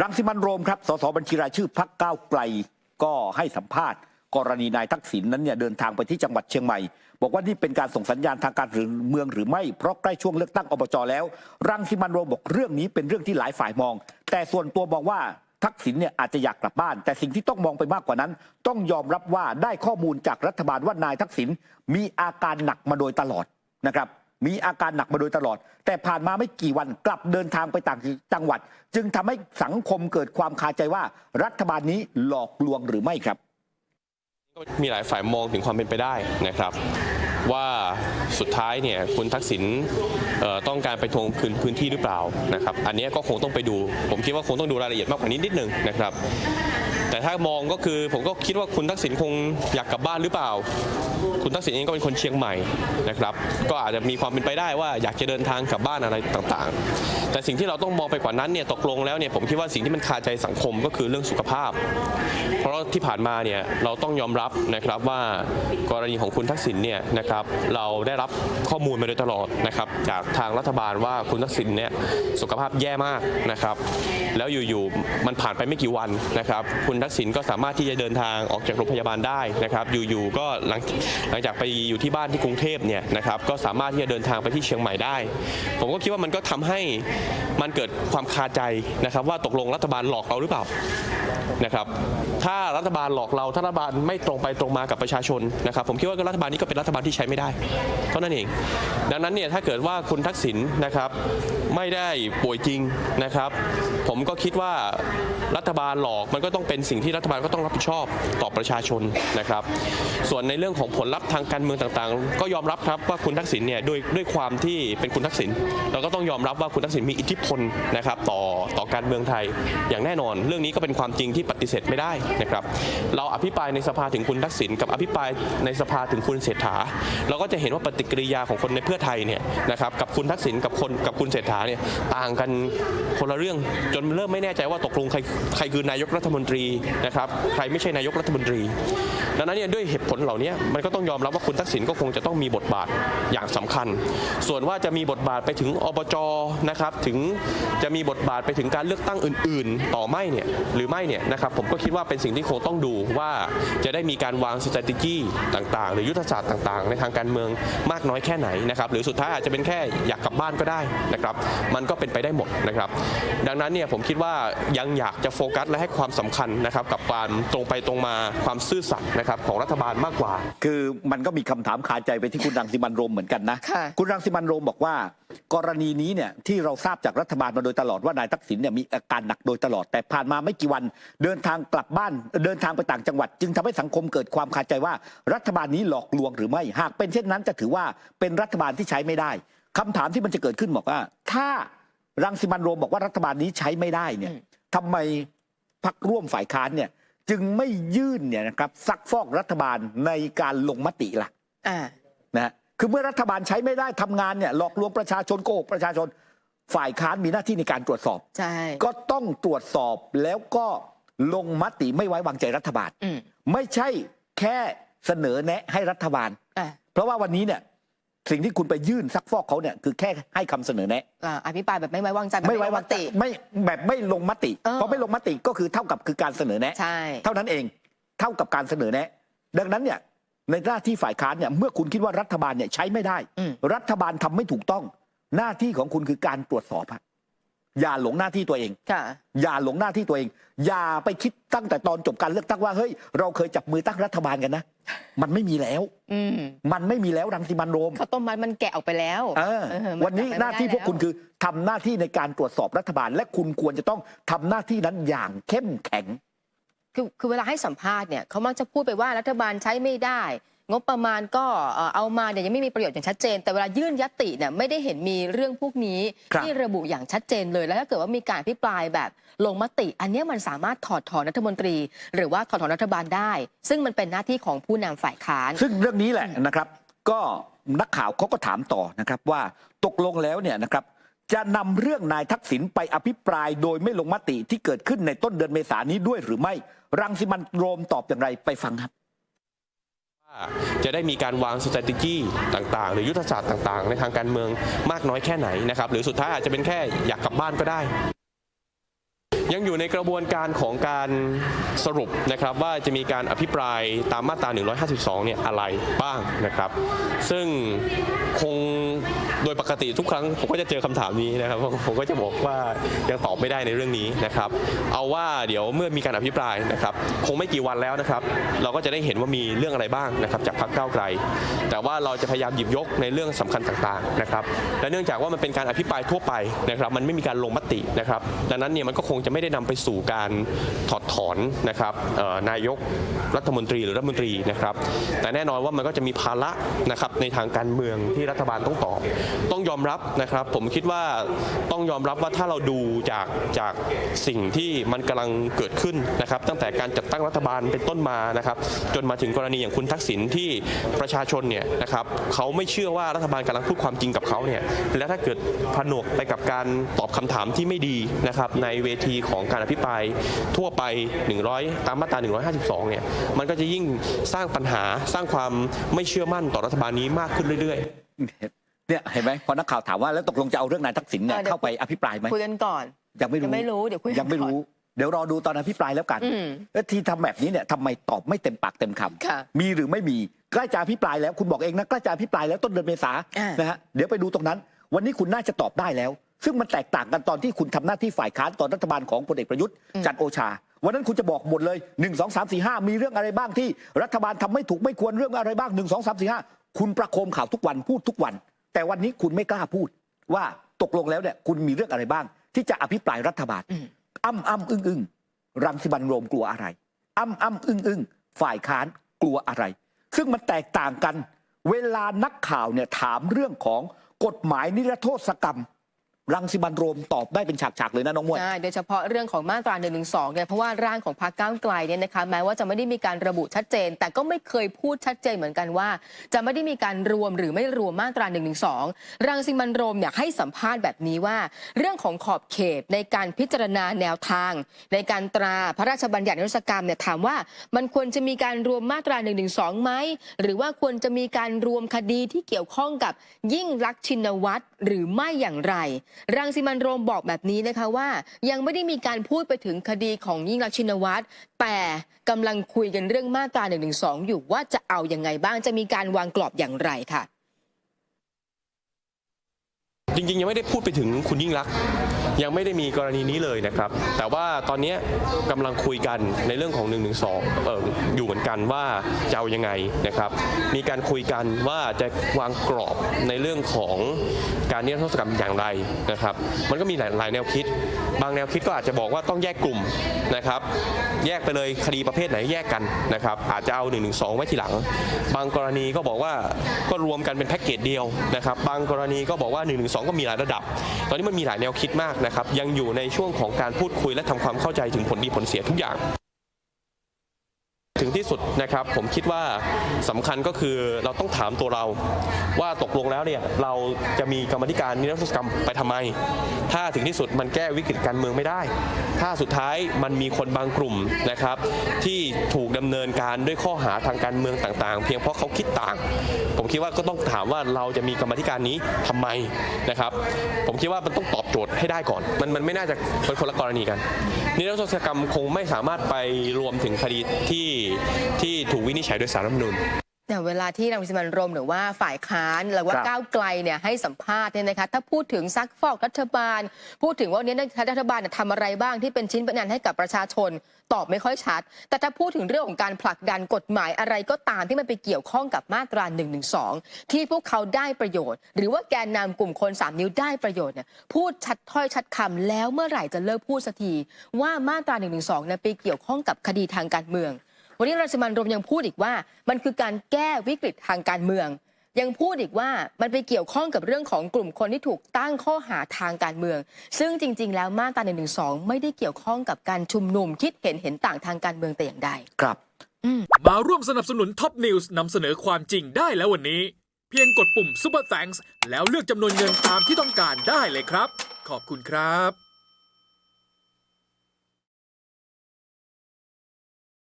รังสิมันโรมครับ สสบัญชีรายชื่อพักก้าวไกลก็ให้สัมภาษณ์ กรณีนายทักษิณนั้นเนี่ยเดินทางไปที่จังหวัดเชียงใหม่ บอกว่านี่เป็นการส่งสัญญาณทางการเมืองหรือไม่เพราะใกล้ช่วงเลือกตั้งอบจแล้ว รังสิมันโรมบอกเรื่องนี้เป็นเรื่องที่หลายฝ่ายมอง แต่ส่วนตัวมองว่าทักษิณเนี่ยอาจจะอยากกลับบ้าน แต่สิ่งที่ต้องมองไปมากกว่านั้น ต้องยอมรับว่าได้ข้อมูลจากรัฐบาลว่านายทักษิณมีอาการหนักมาโดยตลอดนะครับ มีอาการหนักมาโดยตลอด แต่ผ่านมาไม่กี่วันกลับเดินทางไปต่างจังหวัด จึงทำให้สังคมเกิดความคาใจว่ารัฐบาลนี้หลอกลวงหรือไม่ครับ มีหลายฝ่ายมองถึงความเป็นไปได้นะครับ ว่าสุดท้ายเนี่ยคุณทักษิณต้องการไปทวงคืนพื้นที่หรือเปล่านะครับ อันนี้ก็คงต้องไปดู ผมคิดว่าคงต้องดูรายละเอียดมากกว่านี้นิดนึงนะครับ แต่ถ้ามองก็คือผมก็คิดว่าคุณทักษิณคงอยากกลับบ้านหรือเปล่า คุณทักษิณเองก็เป็นคนเชียงใหม่นะครับ ก็อาจจะมีความเป็นไปได้ว่าอยากจะเดินทางกลับบ้านอะไรต่างๆ แต่สิ่งที่เราต้องมองไปกว่านั้นเนี่ยตกลงแล้วเนี่ยผมคิดว่าสิ่งที่มันคาใจสังคมก็คือเรื่องสุขภาพ เพราะที่ผ่านมาเนี่ยเราต้องยอมรับนะครับว่ากรณีของคุณทักษิณเนี่ยนะครับเราได้รับข้อมูลมาโดยตลอดนะครับจากทางรัฐบาลว่าคุณทักษิณเนี่ยสุขภาพแย่มากนะครับแล้วอยู่ๆมันผ่านไปไม่กี่วันนะครับคุณทักษิณก็สามารถที่จะเดินทางออกจากโรงพยาบาลได้นะครับอยู่ๆก็หลังหลังจากไปอยู่ที่บ้านที่กรุงเทพเนี่ยนะครับก็สามารถที่จะเดินทางไปที่เชียงใหม่ได้ ผมก็คิดว่ามันก็ทำให้มันเกิดความคาใจนะครับว่าตกลงรัฐบาลหลอกเราหรือเปล่า นะครับถ้ารัฐบาลหลอกเราถ้ารัฐบาลไม่ตรงไปตรงมากับประชาชนนะครับผมคิดว่ารัฐบาลนี้ก็เป็นรัฐบาลที่ใช้ไม่ได้เท่านั้นเอง ดังนั้นเนี่ยถ้าเกิดว่าคุณทักษิณนะครับ ไม่ได้ป่วยจริงนะครับ ผมก็คิดว่ารัฐบาลหลอกมันก็ต้องเป็นสิ่งที่รัฐบาลก็ต้องรับผิดชอบต่อประชาชนนะครับ ส่วนในเรื่องของผลลัพธ์ทางการเมืองต่างๆ ก็ยอมรับครับว่าคุณทักษิณเนี่ยด้วยด้วยความที่เป็นคุณทักษิณเราก็ต้องยอมรับว่าคุณทักษิณมีอิทธิพลนะครับต่อต่อการเมืองไทย อย่างแน่นอน เรื่องนี้ก็เป็นความจริงที่ปฏิเสธไม่ได้นะครับ เราอภิปรายในสภาถึงคุณทักษิณกับอภิปรายในสภาถึงคุณเศรษฐา เราก็จะเห็นว่าปฏิกิริยาของคนในเพื่อไทยเนี่ยนะครับกับคุณทักษิณกับคนกับคุณเศรษฐาเนี่ยต่างกันคนละเรื่องจนเริ่มไม่แน่ใจว่าตกลงใครใครคือนายกรัฐมนตรีนะครับใครไม่ใช่นายกรัฐมนตรี ดังนั้นเนี่ยด้วยเหตุผลเหล่านี้มันก็ต้องยอมรับว่าคุณทักษิณก็คงจะต้องมีบทบาทอย่างสำคัญ ส่วนว่าจะมีบทบาทไปถึงอบจนะครับถึงจะมีบทบาทไปถึงการเลือกตั้งอื่น ๆ ต่อไม่เนี่ยหรือไม่เนี่ยนะครับผมก็คิดว่าเป็นสิ่งที่คงต้องดูว่าจะได้มีการวาง strategy ต่างๆ หรือยุทธศาสตร์ต่าง ๆ ในทางการเมืองมากน้อยแค่ไหนนะครับหรือสุดท้ายอาจจะเป็นแค่อยากกลับบ้านก็ได้นะครับมันก็เป็นไปได้หมดนะครับ ดังนั้นเนี่ยผมคิดว่ายังอยากจะโฟกัสและให้ความสำคัญนะครับกับการตรงไปตรงมาความซื่อสัตย์นะครับของรัฐบาลมากกว่า คือมันก็มีคำถามคาใจไปที่คุณรังสิมันต์โรมเหมือนกันนะค่ะคุณรังสิมันต์โรมบอกว่า กรณีนี้เนี่ยที่เราทราบจากรัฐบาลมาโดยตลอดว่านายทักษิณเนี่ยมีอาการหนักโดยตลอดแต่ผ่านมาไม่กี่วัน เดินทางกลับบ้านเดินทางไปต่างจังหวัด จึงทำให้สังคมเกิดความคาใจว่ารัฐบาลนี้หลอกลวงหรือไม่หากเป็นเช่นนั้นจะถือว่าเป็นรัฐบาลที่ใช้ไม่ได้ คำถามที่มันจะเกิดขึ้นบอกว่า ถ้ารังสิมันต์โรมบอกว่ารัฐบาลนี้ใช้ไม่ได้เนี่ยอืมทำไมพรรคร่วมฝ่ายค้านเนี่ย จึงไม่ยื่นเนี่ยนะครับซักฟอกรัฐบาลในการลงมติล่ะอ่านะฮะคือเมื่อรัฐบาลใช้ไม่ได้ทำงานเนี่ยหลอกลวงประชาชนโกหกประชาชนฝ่ายค้านมีหน้าที่ในการตรวจสอบใช่ก็ต้องตรวจสอบแล้วก็ลงมติไม่ไว้วางใจรัฐบาลอืมไม่ใช่แค่เสนอแนะให้รัฐบาลอ่าเพราะว่าวันนี้เนี่ย สิ่งที่คุณไปยื่นซักฟอกเขาเนี่ยคือแค่ให้คำเสนอแนะ อ่าอภิปรายแบบไม่ไว้วางใจแบบไม่ไว้วางใจติ ไม่แบบไม่ลงมติเออ เพราะไม่ลงมติก็คือเท่ากับคือการเสนอแนะ ใช่ เท่านั้นเองเท่ากับการเสนอแนะ ดังนั้นเนี่ยในหน้าที่ฝ่ายค้านเนี่ยเมื่อคุณคิดว่ารัฐบาลเนี่ยใช้ไม่ได้ อืม รัฐบาลทำไม่ถูกต้อง หน้าที่ของคุณคือการตรวจสอบฮะ อย่าหลงหน้าที่ตัวเอง ค่ะ อย่าหลงหน้าที่ตัวเอง อย่าไปคิดตั้งแต่ตอนจบการเลือกตั้งว่าเฮ้ยเราเคยจับมือตั้งรัฐบาลกันนะ มันไม่มีแล้ว อืมมันไม่มีแล้วรังสิมันต์โรมข้าวต้มมัดมันแกะออกไปแล้วเออเออมัวันนี้จับไปหน้าที่ไม่พวกคุณได้แล้คือทำหน้าที่ในการตรวจสอบรัฐบาล และคุณควรจะต้องทำหน้าที่นั้นอย่างเข้มแข็ง คือคือเวลาให้สัมภาษณ์เนี่ยเขามักจะพูดไปว่ารัฐบาลใช้ไม่ได้ งบประมาณก็เอ่อเอามาเนี่ยยังไม่มีประโยชน์อย่างชัดเจน แต่เวลายื่นยติเนี่ยไม่ได้เห็นมีเรื่องพวกนี้ครับที่ระบุอย่างชัดเจนเลย แล้วถ้าเกิดว่ามีการพิปรายแบบลงมติ อันเนี้ยมันสามารถถอดถอนรัฐมนตรี หรือว่าถอดถอนรัฐบาลได้ ซึ่งมันเป็นหน้าที่ของผู้นำฝ่ายค้าน ซึ่งเรื่องนี้แหละนะครับ ก็นักข่าวเขาก็ถามต่อนะครับว่าตกลงแล้วเนี่ยนะครับจะนำเรื่องนายทักษิณไปอภิปรายโดยไม่ลงมติที่เกิดขึ้นในต้นเดือนเมษายนนี้ด้วยหรือไม่ รังสิมันต์โรมตอบอย่างไรไปฟังครับว่า จะได้มีการวาง strategy ต่างๆ หรือยุทธศาสตร์ต่างๆ ในทางการเมืองมากน้อยแค่ไหนนะครับหรือสุดท้ายอาจจะเป็นแค่อยากกลับบ้านก็ได้ ยังอยู่ในกระบวนการของการสรุปนะครับว่าจะมีการอภิปรายตามมาตรา 152 เนี่ยอะไรบ้างนะครับ ซึ่งคงโดยปกติทุกครั้งผมก็จะเจอคำถามนี้นะครับผมก็จะบอกว่ายังตอบไม่ได้ในเรื่องนี้นะครับ เอาว่าเดี๋ยวเมื่อมีการอภิปรายนะครับ คงไม่กี่วันแล้วนะครับ เราก็จะได้เห็นว่ามีเรื่องอะไรบ้างนะครับ จากพรรคก้าวไกล แต่ว่าเราจะพยายามหยิบยกในเรื่องสำคัญต่างๆนะครับและเนื่องจากว่ามันเป็นการอภิปรายทั่วไปนะครับ มันไม่มีการลงมตินะครับ ดังนั้นเนี่ยมันก็คงจะไม่ไม่ได้นำไปสู่การถอดถอนนะครับนายกรัฐมนตรีหรือรัฐมนตรีนะครับ แต่แน่นอนว่ามันก็จะมีภาระนะครับในทางการเมืองที่รัฐบาลต้องตอบ ต้องยอมรับนะครับ ผมคิดว่าต้องยอมรับว่าถ้าเราดูจากจากสิ่งที่มันกำลังเกิดขึ้นนะครับ ตั้งแต่การจัดตั้งรัฐบาลเป็นต้นมานะครับ จนมาถึงกรณีอย่างคุณทักษิณที่ประชาชนเนี่ยนะครับเขาไม่เชื่อว่ารัฐบาลกำลังพูดความจริงกับเขาเนี่ยและถ้าเกิดผนวกไปกับการตอบคำถามที่ไม่ดีนะครับในเวทีของการอภิปรายทั่วไป 100 ตามมาตรา 152 เนี่ย มันก็จะยิ่งสร้างปัญหาสร้างความไม่เชื่อมั่นต่อรัฐบาลนี้มากขึ้นเรื่อยๆ เนี่ยเห็นไหมพอนักข่าวถามว่าแล้วตกลงจะเอาเรื่องนายทักษิณเนี่ยเออเดี๋ยวเข้าไปอภิปรายไหมคุยกันก่อน ยังไม่รู้ยังไม่รู้เดี๋ยวคุยกันยังไม่รู้เดี๋ยวรอดูตอนอภิปรายแล้วกันอืมแล้วที่ทำแบบนี้เนี่ยทำไมตอบไม่เต็มปากเต็มคำค่ะมีหรือไม่มีใกล้จะอภิปรายแล้วคุณบอกเองนะใกล้จะอภิปรายแล้วต้นเดือนเมษาอ่านนะฮะเดี๋ยวไปดูตรงนั้น วันนี้คุณน่าจะตอบได้แล้ว ซึ่งมันแตกต่างกันตอนที่คุณทำหน้าที่ฝ่ายค้านตอนรัฐบาลของพลเอกประยุทธ์จันทร์โอชา วันนั้นคุณจะบอกหมดเลย 1 2 3 4 5 มีเรื่องอะไรบ้างที่ รัฐบาลทำไม่ถูกไม่ควรเรื่องอะไรบ้าง 1 2 3 4 5 คุณประโคมข่าวทุกวันพูดทุกวัน แต่วันนี้คุณไม่กล้าพูด ว่าตกลงแล้วเนี่ยคุณมีเรื่องอะไรบ้าง ที่จะอภิปรายรัฐบาลอ้ำอ้ำอึ้งอึ้งรังสิมันต์โรมกลัวอะไรอ้ำอ้ำอึ้งอึ้งฝ่ายค้านกลัวอะไร ซึ่งมันแตกต่างกัน เวลานักข่าวเนี่ยถามเรื่องของกฎหมายนิรโทษกรรม รังสิมันโรมตอบได้เป็นฉากๆเลยนะน้องมวยใช่โดยเฉพาะเรื่องของมาตรา1นึเนี่ยเพราะว่าร่างของพรรคก้าวไกลเนี่ยนะคะแม้ว่าจะไม่ได้มีการระบุชัดเจน แต่ก็ไม่เคยพูดชัดเจนเหมือนกันว่า จะไม่ได้มีการรวมหรือไม่รวมมาตรา1นึรังสิมันโรมอยากให้สัมภาษณ์แบบนี้ว่า เรื่องของขอบเขตในการพิจารณาแนวทาง ในการตราพระราชบัญญัตินิรโทษกรรมเนี่ยถามว่า มันควรจะมีการรวมมาตรา1นึไหมหรือว่าควรจะมีการรวมคดีที่เกี่ยวข้องกับยิ่งลักชินวัตรหรือไม่อย่างไรรังสิมันโรมบอกแบบนี้นะคะว่ายังไม่ได้มีการพูดไปถึงคดีของยิ่งรักชินวัตรแต่กำลังคุยกันเรื่องมาตรา1นึอยู่ว่าจะเอาอยัางไงบ้างจะมีการวางกรอบอย่างไรค่ะ จริงๆ ยังไม่ได้พูดไปถึงคุณยิ่งรักษ ยังไม่ได้มีกรณีนี้เลยนะครับ แต่ว่าตอนนี้กำลังคุยกันในเรื่องของ1นึเอออยู่เหมือนกันว่าจะเอายังไงนะครับ มีการคุยกันว่าจะวางกรอบในเรื่องของการนิรโทษกรรมอย่างไรนะครับ มันก็มีหลายหลายแนวคิด บางแนวคิดก็อาจจะบอกว่าต้องแยกกลุ่มนะครับแยกไปเลยคดีประเภทไหนแยกกันนะครับอาจจะเอา1นึไว้ทีหลัง บางกรณีก็บอกว่าก็รวมกันเป็นแพ็กเกจเดียวนะครับบางกรณีก็บอกว่า1นึก็มีหลายระดับ ตอนนี้มันมีหลายแนวคิดมากนะครับยังอยู่ในช่วงของการพูดคุยและทำความเข้าใจถึงผลดีผลเสียทุกอย่าง ถึงที่สุดนะครับผมคิดว่าสำคัญก็คือเราต้องถามตัวเรา ว่าตกลงแล้วเนี่ยเราจะมีกรรมธิการนิรโทษกรรมไปทำไม ถ้าถึงที่สุดมันแก้วิกฤตการเมืองไม่ได้ ถ้าสุดท้ายมันมีคนบางกลุ่มนะครับ ที่ถูกดำเนินการด้วยข้อหาทางการเมืองต่างๆ เพียงเพราะเขาคิดต่าง ผมคิดว่าก็ต้องถามว่าเราจะมีกรรมธิการนี้ทำไมนะครับ ผมคิดว่ามันต้องตอบโจทย์ให้ได้ก่อน มันมันไม่น่าจะเป็นคนละกรณีกันนิรโทษกรรมคงไม่สามารถไปรวมถึงคดีที่ที่ถูกวินิจฉัยโดยสารรัฐธรรมนูญ เนี่ยเวลาที่รังสิมันต์โรมหรือว่าฝ่ายค้านหรือว่าครับก้าวไกลเนี่ยให้สัมภาษณ์เนี่ยนะคะถ้าพูดถึงซักฟอกรัฐบาล พูดถึงว่าวันนี้รัฐบาลเนี่ยทำอะไรบ้างที่เป็นชิ้นเป็นอันให้กับประชาชนตอบไม่ค่อยชัด แต่ถ้าพูดถึงเรื่องของการผลักดันกฎหมายอะไรก็ตามที่มันไปเกี่ยวข้องกับมาตรา1นึที่พวกเขาได้ประโยชน์ หรือว่าแกนนำกลุ่มคน3นิ้วได้ประโยชน์เนี่ยพูดชัดถ้อยชัดคำแล้วเมื่อไหร่จะเลิกพูดสักทีว่ามาตรา1นึเนี่ยไปเกี่ยวข้องกับคดีทางการเมือง วันนี้รังสิมันต์โรมยังพูดอีกว่า มันคือการแก้วิกฤตทางการเมือง ยังพูดอีกว่ามันไปเกี่ยวข้องกับเรื่องของกลุ่มคนที่ถูกตั้งข้อหาทางการเมือง ซึ่งจริง ๆ แล้วมาตรา1นึไม่ได้เกี่ยวข้องกับการชุมนุมคิดเห็นเห็นต่างทางการเมืองแต่อย่างใดครับมาร่วมสนับสนุนท็อปนิวส์นำเสนอความจริงได้แล้ววันนี้ เพียงกดปุ่ม Super Thanks แล้วเลือกจำนวนเงินตามที่ต้องการได้เลยครับ ขอบคุณครับ